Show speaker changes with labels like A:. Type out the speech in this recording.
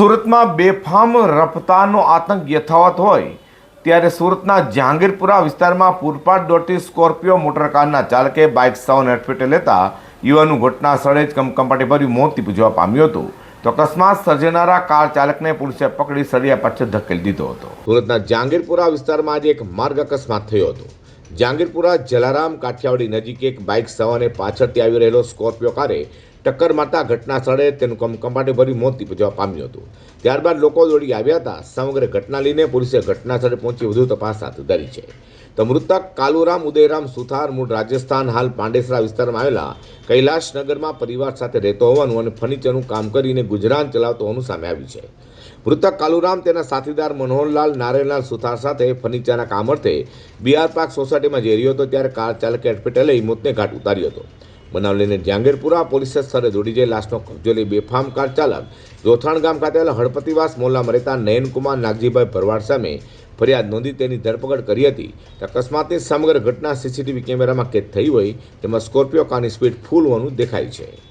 A: સુરતમાં બેફામ રફતાનો આતંક યથાવત હોય ત્યારે સુરતના જહાંગીરપુરા વિસ્તારમાં પૂરપાટ દોટી સ્કોર્પિયો મોટરકારના ચાલકે બાઇક સાઉન હેડફેટે લેતા યુવાનું ઘટના સ્થળે જ કમકમાટી ભર્યું મોત પૂજવા પામ્યું હતું તો અકસ્માત સર્જનારા કાર ચાલકને પોલીસે પકડી સળિયા પાછળ ધકેલી દીધો હતો
B: સુરતના જહાંગીરપુરા વિસ્તારમાં આજે એક માર્ગ અકસ્માત થયો હતો જહાંગીરપુરા જલારામ કાઠિયાવાડી નજીક એક બાઇક સવાને પાછળથી આવી રહેલો સ્કોર્પિયો કારે ટક્કર મારતા ઘટના સ્થળે તેનું કંપાટીભર્યું મોત નીપજવા પામ્યું હતું ત્યારબાદ લોકો દોડી આવ્યા હતા સમગ્ર ઘટના લઈને પોલીસે ઘટના સ્થળે પહોંચી વધુ તપાસ હાથ ધરી છે તો મૃતક કાલુરામ ઉદયરામ સુથાર મૂળ રાજસ્થાન હાલ પાંડેસરા વિસ્તારમાં આવેલા કૈલાશનગરમાં પરિવાર સાથે રહેતો હોવાનું અને ફર્નિચરનું કામ કરીને ગુજરાન ચલાવતો હોવાનું સામે આવ્યું છે મૃતક કાલુરામ તેના સાથીદાર મનોહરલાલ નારાયણલાલ સુથાર સાથે ફર્નિચરના કામ અર્થે બિહાર પાર્ક સોસાયટીમાં જઈ રહ્યો હતો ત્યારે કાર ચાલકે અટપેટે લઈ મોતને ઘાટ ઉતાર્યો હતો બનાવ લઈને જાંગીરપુરા પોલીસે સ્થળે દોડી જઈ લાશનો કબજો લઈ બેફામ કાર ચાલક રોથાણ ગામ ખાતે હળપતિવાસ મોલ્લામાં રહેતા નયનકુમાર નાગજીભાઈ ભરવાડ સામે ફરિયાદ નોંધી તેની ધરપકડ કરી હતી અકસ્માતની સમગ્ર ઘટના સીસીટીવી કેમેરામાં કેદ થઈ હોય તેમાં સ્કોર્પિયો કારની સ્પીડ ફૂલ હોવાનું દેખાય છે